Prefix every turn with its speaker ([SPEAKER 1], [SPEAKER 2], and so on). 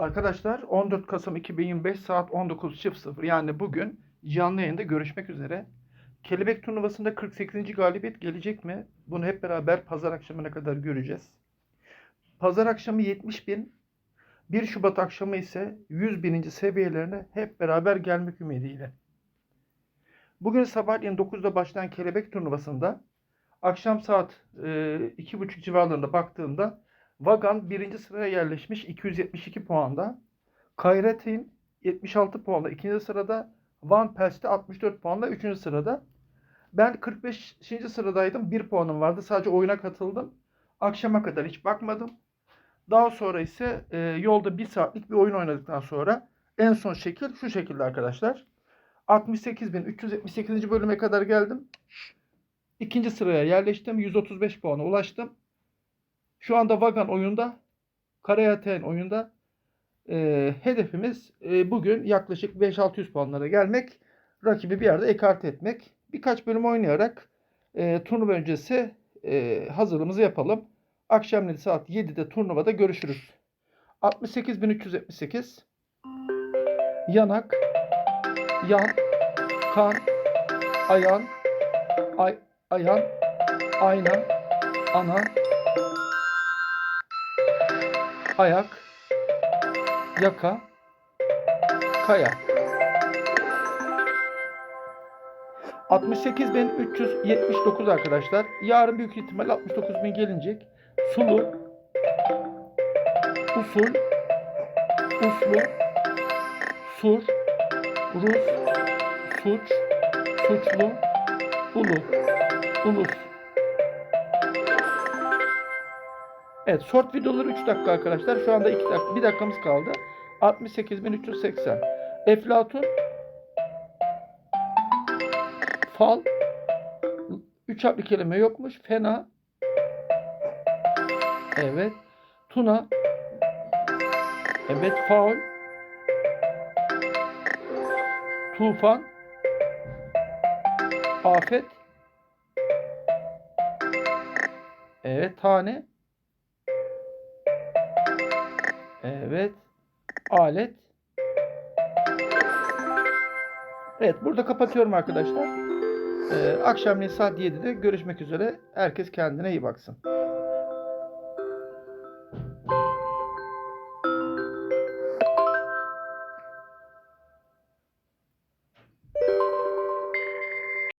[SPEAKER 1] Arkadaşlar 14 Kasım 2025 saat 19.00 yani bugün canlı yayında görüşmek üzere. Kelebek turnuvasında 48. galibiyet gelecek mi? Bunu hep beraber pazar akşamına kadar göreceğiz. Pazar akşamı 70 bin, 1 Şubat akşamı ise 100 bininci seviyelerine hep beraber gelmek ümidiyle. Bugün sabahleyin 9'da başlayan kelebek turnuvasında akşam saat e, 2.30 civarlarında baktığımda Vagan birinci sıraya yerleşmiş 272 puanda. Kayretin 76 puanla ikinci sırada. Van Persie de 64 puanla üçüncü sırada. Ben 45. sıradaydım. 1 puanım vardı. Sadece oyuna katıldım. Akşama kadar hiç bakmadım. Daha sonra ise e, yolda bir saatlik bir oyun oynadıktan sonra en son şekil şu şekilde arkadaşlar. 68.378. bölüme kadar geldim. İkinci sıraya yerleştim. 135 puana ulaştım. Şu anda Vagan oyunda, Karayaten oyunda. E, hedefimiz e, bugün yaklaşık 5-600 puanlara gelmek. Rakibi bir yerde ekart etmek. Birkaç bölüm oynayarak e, turnuva öncesi e, hazırlığımızı yapalım. Akşamleyin saat 7'de turnuvada görüşürüz. 68.378 Yanak Yan Kan Ayan Ay, Ayan Ayna Ana ayak, yaka, kaya. 68.379 arkadaşlar. Yarın büyük ihtimal 69.000 gelecek. Sulu, usul, uslu, sur, Rus, suç, suçlu, ulu, ulus. Evet short videoları 3 dakika arkadaşlar. Şu anda 2 dakika, 1 dakikamız kaldı. 68.380. Eflatun. Fal. 3 harfli kelime yokmuş. Fena. Evet. Tuna. Evet faul. Tufan. Afet. Evet tane. Evet. Alet. Evet burada kapatıyorum arkadaşlar. Ee, akşamleyin saat 7'de görüşmek üzere. Herkes kendine iyi baksın.